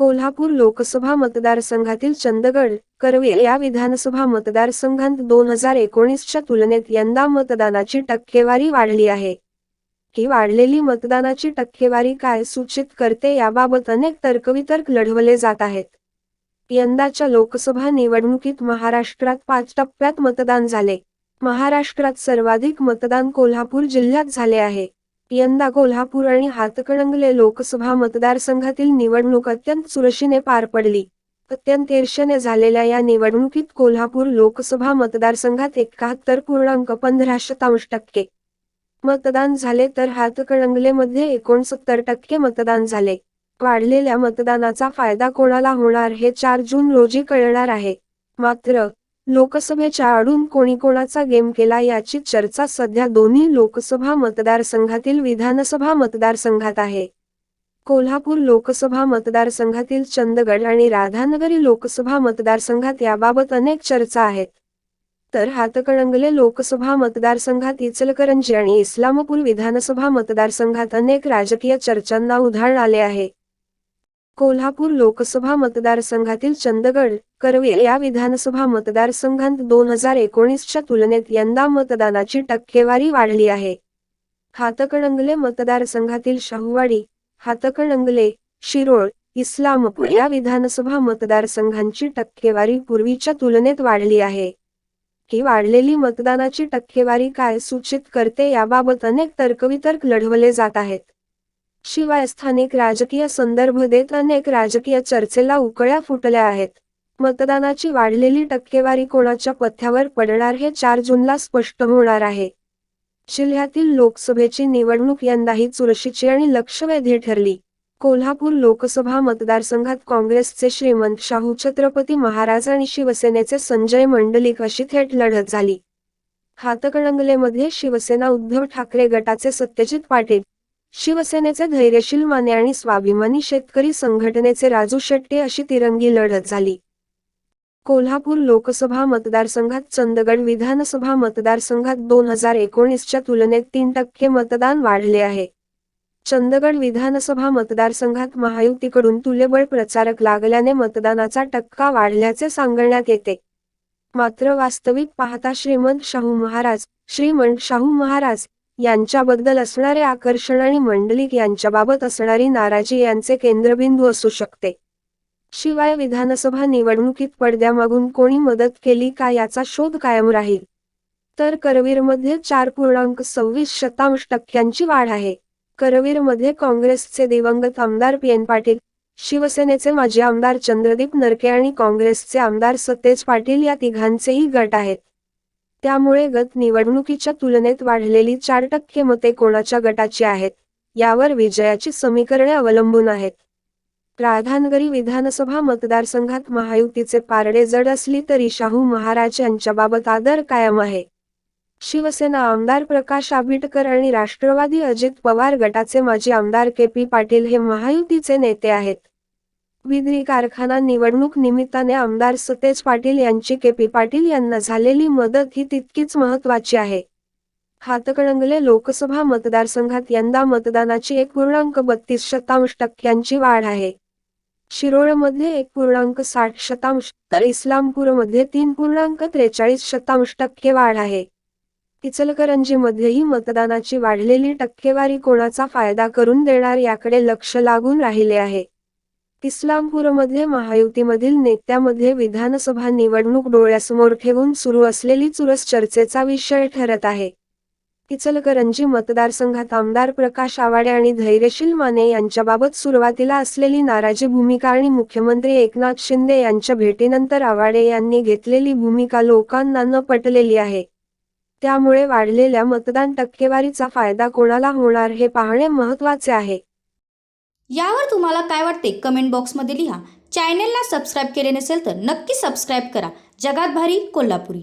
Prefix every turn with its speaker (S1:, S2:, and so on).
S1: कोल्हापूर लोकसभा मतदारसंघातील चंदगड करवीर या विधानसभा मतदारसंघात दोन हजार एकोणीसच्या तुलनेत यंदा मतदानाची टक्केवारी वाढली आहे. ही वाढलेली मतदानाची टक्केवारी काय सूचित करते याबाबत अनेक तर्कवितर्क लढवले जात आहेत. यंदाच्या लोकसभा निवडणुकीत महाराष्ट्रात पाच टप्प्यात मतदान झाले. महाराष्ट्रात सर्वाधिक मतदान कोल्हापूर जिल्ह्यात झाले आहे. यंदा कोल्हापूर आणि हातकणंगले लोकसभा मतदारसंघातील निवडणूक अत्यंत चुरशीने पार पडली. अत्यंत ईर्षेने झालेल्या या निवडणुकीत कोल्हापूर लोकसभा मतदारसंघात एकाहत्तर पूर्णांक पंधरा शतांश टक्के मतदान झाले तर हातकणंगलेमध्ये एकोणसत्तर टक्के मतदान झाले. वाढलेल्या मतदानाचा फायदा कोणाला होणार हे चार जून रोजी कळणार आहे. मात्र लोकसभेच्या आडून कोणी कोणाचा गेम केला याची चर्चा सध्या दोन्ही लोकसभा मतदारसंघातील विधानसभा मतदारसंघात आहे. कोल्हापूर लोकसभा मतदारसंघातील चंदगड आणि राधानगरी लोकसभा मतदारसंघात याबाबत अनेक चर्चा आहेत. तर हातकणंगले लोकसभा मतदारसंघात इचलकरंजी आणि इस्लामपूर विधानसभा मतदारसंघात अनेक राजकीय चर्चांना उधाण आले आहे. कोल्हापूर लोकसभा मतदारसंघातील चंदगड करवीर या विधानसभा मतदारसंघात दोन हजार एकोणीसच्या तुलनेत यंदा मतदानाची टक्केवारी वाढली आहे. हातकणंगले मतदारसंघातील शाहूवाडी हातकणंगले शिरोळ इस्लामपूर या विधानसभा मतदारसंघांची टक्केवारी पूर्वीच्या तुलनेत वाढली आहे. ही वाढलेली मतदानाची टक्केवारी काय सूचित करते याबाबत अनेक तर्कवितर्क लढवले जात आहेत. शिवाय स्थानिक राजकीय संदर्भ देत अनेक राजकीय चर्चेला उकळ्या फुटल्या आहेत. मतदानाची वाढलेली टक्केवारी कोणाच्या पथ्यावर पडणार हे चार जूनला स्पष्ट होणार आहे. जिल्ह्यातील लोकसभेची निवडणूक यंदाही चुरशीची आणि लक्षवेधी ठरली. कोल्हापूर लोकसभा मतदारसंघात काँग्रेसचे श्रीमंत शाहू छत्रपती महाराज आणि शिवसेनेचे संजय मंडलिक अशी थेट लढत झाली. हातकणंगलेमध्ये शिवसेना उद्धव ठाकरे गटाचे सत्यजित पाटील शिवसेनेचे धैर्यशील माने आणि स्वाभिमानी शेतकरी संघटनेचे राजू शेट्टी अशी तिरंगी लढत झाली. कोल्हापूर लोकसभा मतदारसंघात चंदगड विधानसभा मतदारसंघात दोन हजार एकोणीसच्या तुलनेत तीन टक्के मतदान वाढले आहे. चंदगड विधानसभा मतदारसंघात महायुतीकडून तुल्यबळ प्रचारक लागल्याने मतदानाचा टक्का वाढल्याचे सांगण्यात येते. मात्र वास्तविक पाहता श्रीमंत शाहू महाराज श्रीमंत शाहू महाराज यांच्याबद्दल असणारे आकर्षण आणि मंडलिक यांच्याबाबत असणारी नाराजी यांचे केंद्रबिंदू असू शकते. शिवाय विधानसभा निवडणुकीत पडद्यामागून कोणी मदत केली का याचा शोध कायम राहील. तर करवीरमध्ये चार पूर्णांक सव्वीस शतांश टक्क्यांची वाढ आहे. करवीरमध्ये काँग्रेसचे दिवंगत आमदार पी एन पाटील शिवसेनेचे माजी आमदार चंद्रदीप नरके आणि काँग्रेसचे आमदार सतेज पाटील या तिघांचेही गट आहेत. त्यामुळे गत निवडणुकीच्या तुलनेत वाढलेली चार टक्के मते कोणाच्या गटाची आहेत यावर विजयाची समीकरणे अवलंबून आहेत. राधानगरी विधानसभा मतदारसंघात महायुतीचे पारडे जड असली तरी शाहू महाराज यांच्याबाबत आदर कायम आहे. शिवसेना आमदार प्रकाश आंबेडकर आणि राष्ट्रवादी अजित पवार गटाचे माजी आमदार के पी पाटील हे महायुतीचे नेते आहेत. विद्री कारखाना निवडणूक निमित्ताने आमदार सतेज पाटील यांची के पी पाटील यांना झालेली मदत ही तितकीच महत्वाची आहे. हातकणंगले लोकसभा मतदारसंघात यंदा मतदानाची एक पूर्णांक बत्तीस शतांश टक्क्यांची वाढ आहे. शिरोळमध्ये एक पूर्णांक साठ शतांश तर इस्लामपूरमध्ये तीन पूर्णांक त्रेचाळीस शतांश टक्के वाढ आहे. इचलकरंजीमध्येही मतदानाची वाढलेली टक्केवारी कोणाचा फायदा करून देणार याकडे लक्ष लागून राहिले आहे. इस्लामपूरमध्ये महायुतीमधील नेत्यामध्ये विधानसभा निवडणूक डोळ्यासमोर ठेवून सुरू असलेली चुरस चर्चेचा विषय ठरत आहे. इचलकरंजी मतदारसंघात आमदार प्रकाश आवाडे आणि धैर्यशील माने यांच्याबाबत सुरुवातीला असलेली नाराजी भूमिका आणि मुख्यमंत्री एकनाथ शिंदे यांच्या भेटीनंतर आवाडे यांनी घेतलेली भूमिका लोकांना न पटलेली आहे. त्यामुळे वाढलेल्या मतदान टक्केवारीचा फायदा कोणाला होणार हे पाहणे महत्त्वाचे आहे.
S2: यावर तुम्हाला काय वाटते कमेंट बॉक्समध्ये लिहा. चॅनेलला सबस्क्राईब केले नसेल तर नक्की सबस्क्राईब करा. जगात भारी कोल्हापुरी.